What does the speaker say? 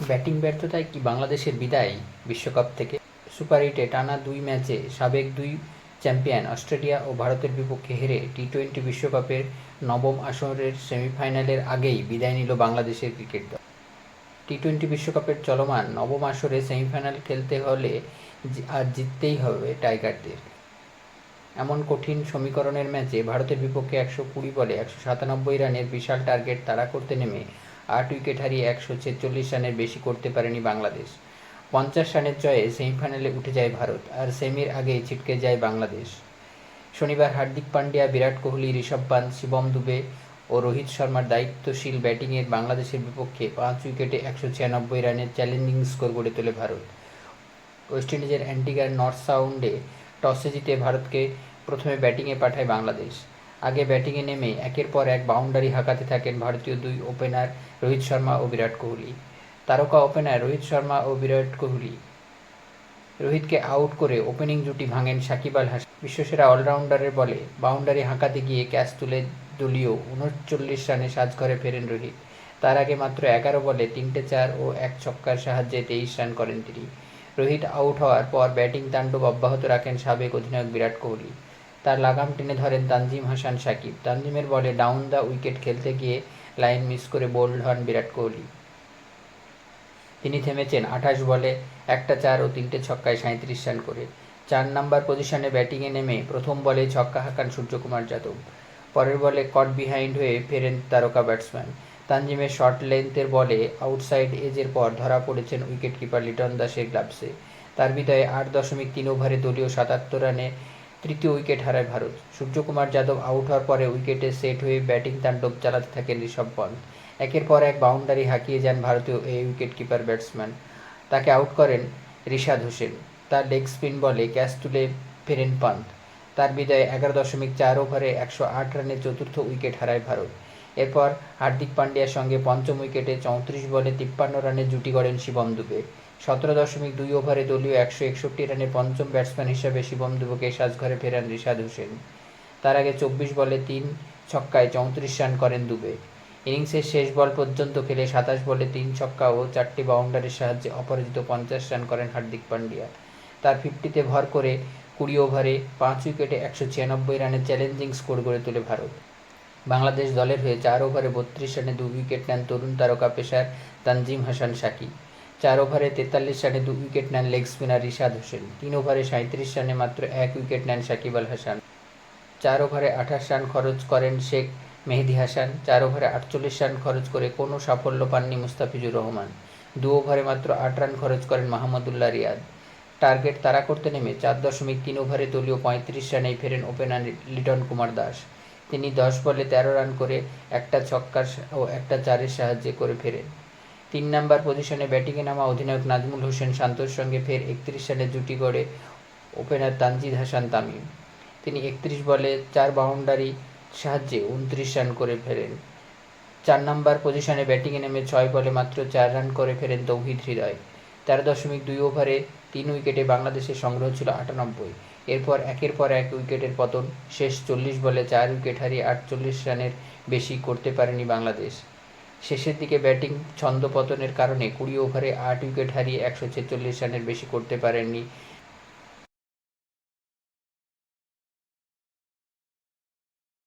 Batting ব্যর্থতায় কি বাংলাদেশের বিদায় বিশ্বকাপ থেকে? সুপার এইটে টানা দুই ম্যাচে সাবেক দুই চ্যাম্পিয়ন অস্ট্রেলিয়া ও ভারতের বিপক্ষে হেরে টি টোয়েন্টি বিশ্বকাপের নবম আসরের সেমিফাইনালের আগেই বিদায় নিল বাংলাদেশের ক্রিকেট দল। টি টোয়েন্টি বিশ্বকাপের চলমান নবম আসরে সেমিফাইনাল খেলতে হলে আর জিততেই হবে টাইগারদের। এমন কঠিন সমীকরণের ম্যাচে ভারতের বিপক্ষে একশো কুড়ি বলে একশো সাতানব্বই রানের বিশাল টার্গেট তাড়া করতে নেমে আট উইকেট হারিয়ে একশো ছেচল্লিশ রানের বেশি করতে পারেনি বাংলাদেশ। পঞ্চাশ রানের জয়ে সেমিফাইনালে উঠে যায় ভারত আর সেমির আগেই ছিটকে যায় বাংলাদেশ। শনিবার হার্দিক পান্ডিয়া, বিরাট কোহলি, ঋষভ পান্ত শিবম দুবে ও রোহিত শর্মার দায়িত্বশীল ব্যাটিংয়ের বাংলাদেশের বিপক্ষে পাঁচ উইকেটে একশো ছিয়ানব্বই রানের চ্যালেঞ্জিং স্কোর গড়ে তোলে ভারত। ওয়েস্ট ইন্ডিজের অ্যান্টিগার নর্থ সাউন্ডে টসে জিতে ভারতকে প্রথমে ব্যাটিংয়ে পাঠায় বাংলাদেশ। আগে ব্যাটিংয়ে নেমে একের পর এক বাউন্ডারি হাঁকাতে থাকেন ভারতীয় দুই ওপেনার রোহিত শর্মা ও বিরাট কোহলি। তারকা ওপেনার রোহিত শর্মা ও বিরাট কোহলি। রোহিতকে আউট করে ওপেনিং জুটি ভাঙেন সাকিব আল হাসান। বিশ্বসেরা অলরাউন্ডারের বলে বাউন্ডারি হাঁকাতে গিয়ে ক্যাচ তুলে দলীয় উনচল্লিশ রানে সাজঘরে ফেরেন রোহিত। তার আগে মাত্র এগারো বলে তিনটে চার ও এক ছক্কার সাহায্যে তেইশ রান করেন তিনি। রোহিত আউট হওয়ার পর ব্যাটিং তাণ্ডব অব্যাহত রাখেন সাবেক অধিনায়ক বিরাট কোহলি। তার লাগাম টেনে ধরেন তানজিম হাসান সাকিব। তানজিমের বলে ডাউন দ্য উইকেট খেলতে গিয়ে লাইন মিস করে বোল্ড হন বিরাট কোহলি। তিনি থেমেছেন আঠাশ বলে একটা চার ও তিনটে ছক্কায় সাঁত্রিশ রান করে। চার নাম্বার পজিশনে ব্যাটিংয়ে নেমে প্রথম বলে ছক্কা হাঁকান সূর্যকুমার যাদব। পরের বলে কট বিহাইন্ড হয়ে ফেরেন তারকা ব্যাটসম্যান তানজিমের শর্ট লেন্থের বলে আউটসাইড এজের পর ধরা পড়েছেন উইকেট কিপার লিটন দাসের গ্লাভসে তার বিদায়ে আট দশমিক তিন ওভারে দলীয় সাতাত্তর রানে তৃতীয় উইকেট হারায় ভারত। সূর্যকুমার যাদব আউট হওয়ার পরে উইকেটে সেট হয়ে ব্যাটিং তাণ্ডব চালাতে থাকেন ঋষভ পন্থ। একের পর এক বাউন্ডারি হাঁকিয়ে যান ভারতীয় এই উইকেট কিপার ব্যাটসম্যান তাকে আউট করেন ঋষাদ হোসেন। তার লেগ স্পিন বলে ক্যাচ তুলে ফেরেন পান্থ। তার বিদায়ে এগারো দশমিক চার ওভারে একশো আট রানে চতুর্থ উইকেট হারায় ভারত। এরপর হার্দিক পান্ডিয়ার সঙ্গে পঞ্চম উইকেটে চৌত্রিশ বলে তিপ্পান্ন রানে জুটি গড়েন শিবম দুবে। সতেরো দশমিক দুই ওভারে দলীয় একশো একষট্টি রানে পঞ্চম ব্যাটসম্যান হিসেবে শিবম দুবেকে সাজঘরে ফেরান রিশাদ হোসেন। তার আগে চব্বিশ বলে তিন ছক্কায় চৌত্রিশ রান করেন দুবে। ইনিংসের শেষ বল পর্যন্ত খেলে সাতাশ বলে তিন ছক্কা ও চারটি বাউন্ডারির সাহায্যে অপরাজিত পঞ্চাশ রান করেন হার্দিক পান্ডিয়া। তার ফিফটিতে ভর করে কুড়ি ওভারে পাঁচ উইকেটে একশো ছিয়ানব্বই রানের চ্যালেঞ্জিং স্কোর গড়ে তোলে ভারত। বাংলাদেশ দলের হয়ে চার ওভারে বত্রিশ রানে দু উইকেট নেন তরুণ তারকা পেসার তানজিম হাসান সাকি চার ওভারে তেতাল্লিশ রানে দু উইকেট নেন লেগ স্পিনার রিশাদ হোসেন। তিন ওভারে সাঁত্রিশ রানে মাত্র এক উইকেট নেন সাকিব আল হাসান। চার ওভারে আঠাশ রান খরচ করেন শেখ মেহেদি হাসান। চার ওভারে আটচল্লিশ রান খরচ করে কোনো সাফল্য পাননি মুস্তাফিজুর রহমান। দু ওভারে মাত্র আট রান খরচ করেন মাহমুদুল্লাহ রিয়াদ। টার্গেট তারা করতে নেমে চার দশমিক তিন ওভারে দলীয় পঁয়ত্রিশ রানেই ফেরেন ওপেনার লিটন কুমার দাস। তিনি দশ বলে তেরো রান করে একটা ছক্কার ও একটা চারের সাহায্যে করে ফেরেন। তিন নাম্বার পজিশনে ব্যাটিংয়ে নামা অধিনায়ক নাজমুল হোসেন শান্তর সঙ্গে ফের একত্রিশ রানের জুটি গড়ে ওপেনার তানজিদ হাসান তামিম। তিনি একত্রিশ বলে চার বাউন্ডারি সাহায্যে উনত্রিশ রান করে ফেরেন। চার নাম্বার পজিশনে ব্যাটিংয়ে নেমে ছয় বলে মাত্র চার রান করে ফেরেন তৌহিদ হৃদয়। তেরো দশমিক দুই ওভারে তিন উইকেটে বাংলাদেশের সংগ্রহ ছিল আটানব্বই। এরপর একের পর এক উইকেটের পতন, শেষ চল্লিশ বলে চার উইকেট হারিয়ে আটচল্লিশ রানের বেশি করতে পারেনি বাংলাদেশ। শেষের দিকে ব্যাটিং ছন্দ পতনের কারণে কুড়ি ওভারে আট উইকেট হারিয়ে একশো ছেচল্লিশ রানের বেশি করতে পারেননি